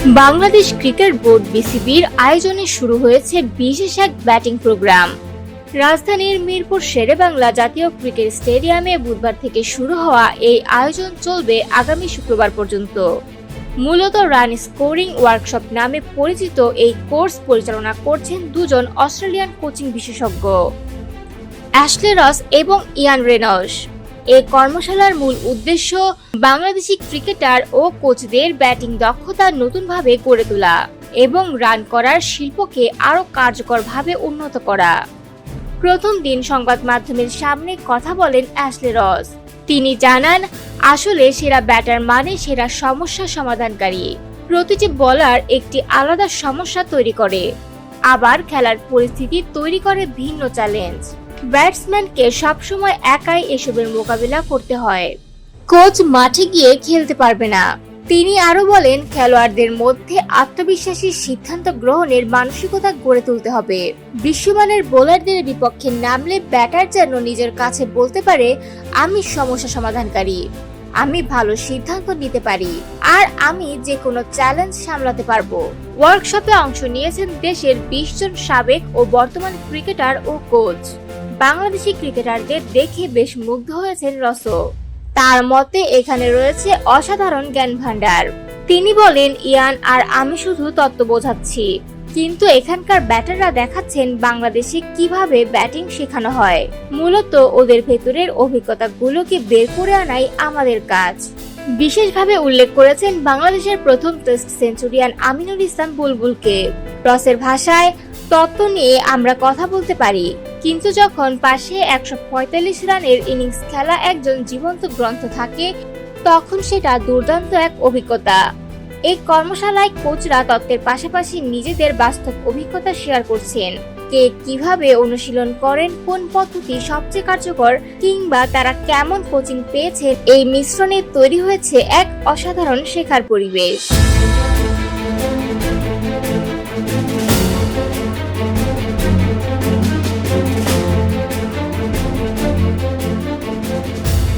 Bangladesh cricket board বিসিবির আয়োজনে শুরু হয়েছে বিশেষ এক ব্যাটিং প্রোগ্রাম। রাজধানীর মিরপুর শেরেবাংলা জাতীয় ক্রিকেট স্টেডিয়ামে বুধবার থেকে শুরু হওয়া এই আয়োজন চলবে আগামী শুক্রবার পর্যন্ত। মূলত রান স্কোরিং ওয়ার্কশপ নামে পরিচিত এই কোর্স পরিচালনা করছেন দুজন অস্ট্রেলিয়ান কোচিং বিশেষজ্ঞ। অ্যাশলে রস এবং ইয়ান রেনস। এই কর্মশালার মূল উদ্দেশ্য বাংলাদেশি ক্রিকেটার ও কোচদের ব্যাটিং দক্ষতা নতুনভাবে গড়ে তোলা এবং রান করার শিল্পকে আরও কার্যকরভাবে উন্নত করা। প্রথম দিন সংবাদ মাধ্যমের সামনে কথা বলেন অ্যাশলে রস। তিনি জানান, আসলে সেরা ব্যাটার মানে সেরা সমস্যা সমাধানকারী। প্রতিটি বলার একটি আলাদা সমস্যা তৈরি করে। আবার খেলার পরিস্থিতি তৈরি করে ভিন্ন চ্যালেঞ্জ। ব্যাটসম্যানকে সবসময় একাই এসবের মোকাবিলা করতে হয়। কোচ মাঠে গিয়ে খেলতে পারবে না। তিনি আরও বলেন, খেলোয়াড়দের মধ্যে আত্মবিশ্বাসী সিদ্ধান্ত গ্রহণের মানসিকতা গড়ে তুলতে হবে। বিশ্বমানের বোলারদের বিপক্ষে নামলে ব্যাটার যেন নিজের কাছে বলতে পারে, আমি সমস্যা সমাধানকারী। আমি ভালো সিদ্ধান্ত নিতে পারি। আর আমি যে কোনো চ্যালেঞ্জ সামলাতে পারব। ওয়ার্কশপে অংশ নিয়েছেন দেশের বিশ জন সাবেক ও বর্তমান ক্রিকেটার ও কোচ। বাংলাদেশি ক্রিকেটারদের দেখে বেশ মুগ্ধ হয়েছেন রসো। তার মতে, এখানে রয়েছে অসাধারণ জ্ঞান ভান্ডার তিনি বলেন, ইয়ান আর আমি শুধু তত্ত্ব বোঝাচ্ছি। কিন্তু এখানকার ব্যাটাররা দেখাচ্ছেন বাংলাদেশে কীভাবে ব্যাটিং শেখানো হয়। মূলত ওদের ভেতরের অভিজ্ঞতাগুলোকে বের করে আনাই আমাদের কাজ। বিশেষভাবে উল্লেখ করেছেন বাংলাদেশের প্রথম টেস্ট সেঞ্চুরিয়ান আমিনুল ইসলাম বুলবুলকে। রসের ভাষায়, তত্ত্ব নিয়ে আমরা কথা বলতে পারি। কিন্তু যখন পাশে একশো পঁয়তাল্লিশ রানের ইনিংস খেলা একজন জীবন্ত গ্রন্থ থাকে, তখন সেটা দুর্দান্ত এক অভিজ্ঞতা। এই কর্মশালায় কোচরা তত্ত্বের পাশাপাশি নিজেদের বাস্তব অভিজ্ঞতা শেয়ার করছেন। কে কীভাবে অনুশীলন করেন, কোন পদ্ধতি সবচেয়ে কার্যকর, কিংবা তারা কেমন কোচিং পেয়েছেন, এই মিশ্রণে তৈরি হয়েছে এক অসাধারণ শেখার পরিবেশ।